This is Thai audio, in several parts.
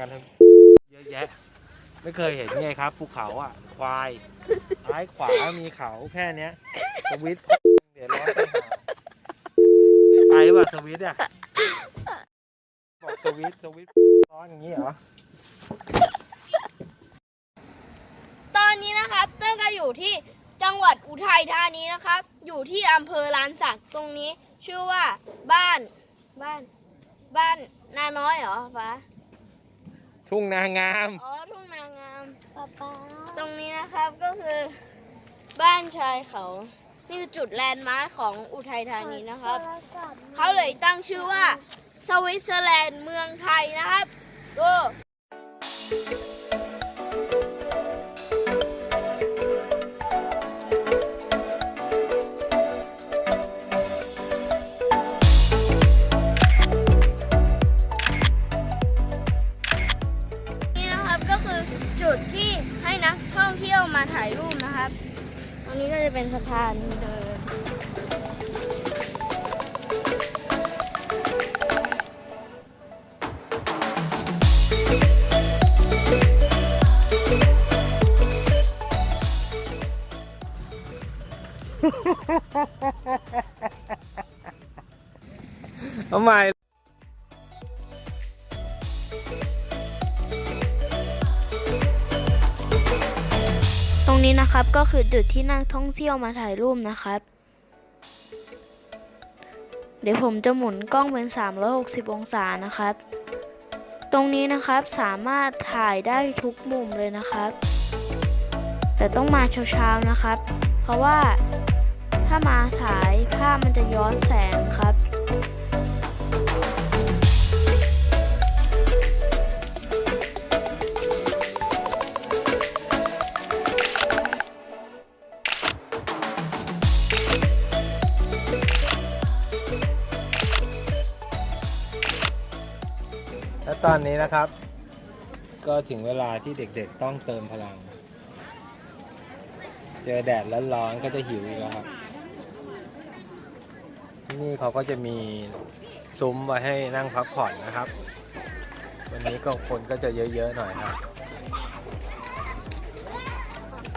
กันทั้งเยอะแยะ ไม่เคยเห็นไงครับภูเขาอะ ควายซ้ายขวามีเขาแค่เนี้ยสวิตช์เดี๋ยวร้อนไปหาไปป่ะสวิตช์อะบอกสวิตช์สวิตช์ร้อนอย่างนี้เหรอตอนนี้นะครับเต้นก็อยู่ที่จังหวัดอุทัยธานีนะครับ อยู่ที่อำเภอลานสักตรงนี้ ชื่อว่าบ้านบ้าน บ้านนาน้อยเหรอฟ้า ทุ่งนางาม อ๋อทุ่งนางงามป้าป้าตรงนี้นะครับก็คือบ้านชายเขา นี่คือจุดแลนด์มาร์คของอุทัยธานีนะครับ เขาเลยตั้งชื่อว่าสวิตเซอร์แลนด์เมืองไทยนะครับดู จะเป็นสะพานเดินทำไมตร นี้นะครับก็คือจุดที่นักท่องเที่ยวมาถ่ายรูปนะครับ เดี๋ยวผมจะหมุนกล้องเป็น 360 องศานะครับ ตรงนี้นะครับสามารถถ่ายได้ทุกมุมเลยนะครับ แต่ต้องมาเช้าๆนะครับ เพราะว่าถ้ามาสายภาพมันจะย้อนแสง และตอนนี้นะครับ ก็ถึงเวลาที่เด็กๆต้องเติมพลัง เจอแดดร้อนๆก็จะหิวอีกแล้วครับที่นี่เขาก็จะมีซุ้มไว้ให้นั่งพักผ่อนนะครับ วันนี้ก็คนก็จะเยอะๆหน่อยครับ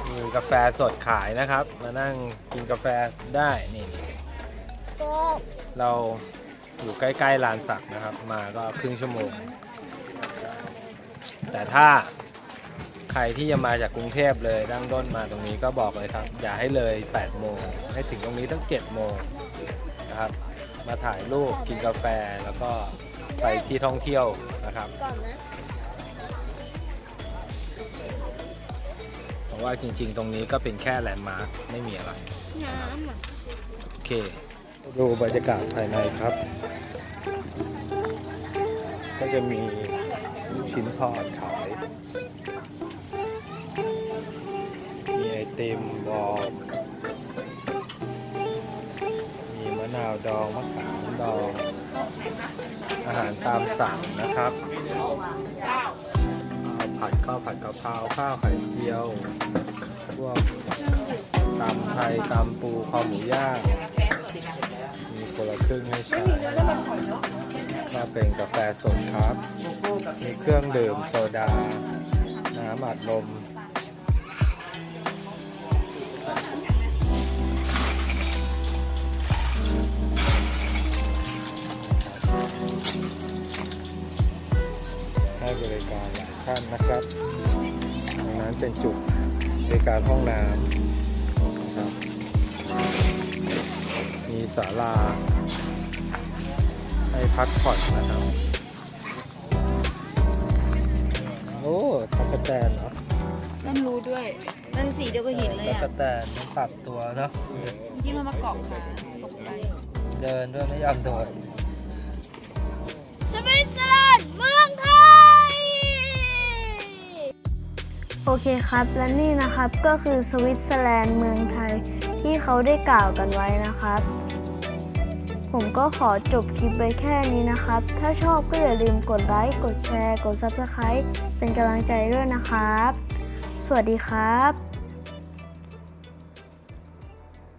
มีกาแฟสดขายนะครับ มานั่งกินกาแฟได้นี่เรา อยู่ใกล้ๆลานสักนะครับ มาก็ครึ่งชั่วโมง แต่ถ้าใครที่จะมาจากกรุงเทพเลยดั้งด้นมาตรงนี้ก็บอกเลยครับ อย่าให้เลย 8 โมงให้ถึงตรงนี้ตั้ง 7 โมงนะครับ มาถ่ายรูปกินกาแฟแล้วก็ไปที่ท่องเที่ยวนะครับก่อนนะเพราะว่าจริงๆ ตรงนี้ก็เป็นแค่แลนด์มาร์คไม่มีอะไรน้ำอะโอเค ดูบรรยากาศภายในครับ ก็จะมีลูกชิ้นทอดขาย มีไอติมบอลมีมะนาวดอง มะขามดอง อาหารตามสั่งนะครับข้าวผัดข้าวผัดกะเพราข้าวไข่เจียว พวกตำไทยตำปูคอหมูย่าง คนละครึ่งให้ใช้มาเป็นกาแฟสดครับ มีเครื่องดื่มโซดา น้ำอัดลมให้บริการหลายท่านนะครับตรงนั้นเป็นจุดบริการห้องน้ำ ศาลาให้พักผ่อนนะครับ โอ้ตักกะแตนเหรอนั่นรู้ด้วย นั่นสีเดียวกับหินเลยตักอะกะแตนมันปรับตัวเนาะ ที่มันมาเกาะขาตกใจเดินด้วยไม่ยอมโดดสวิตเซอร์แลนด์เมืองไทย โอเคครับ และนี่นะครับก็คือสวิตเซอร์แลนด์เมืองไทยที่เขาได้กล่าวกันไว้นะครับ ผมก็ขอจบคลิปไว้แค่นี้นะครับ ถ้าชอบก็อย่าลืมกดไลค์ กดแชร์ กด Subscribe เป็นกำลังใจด้วยนะครับ สวัสดีครับ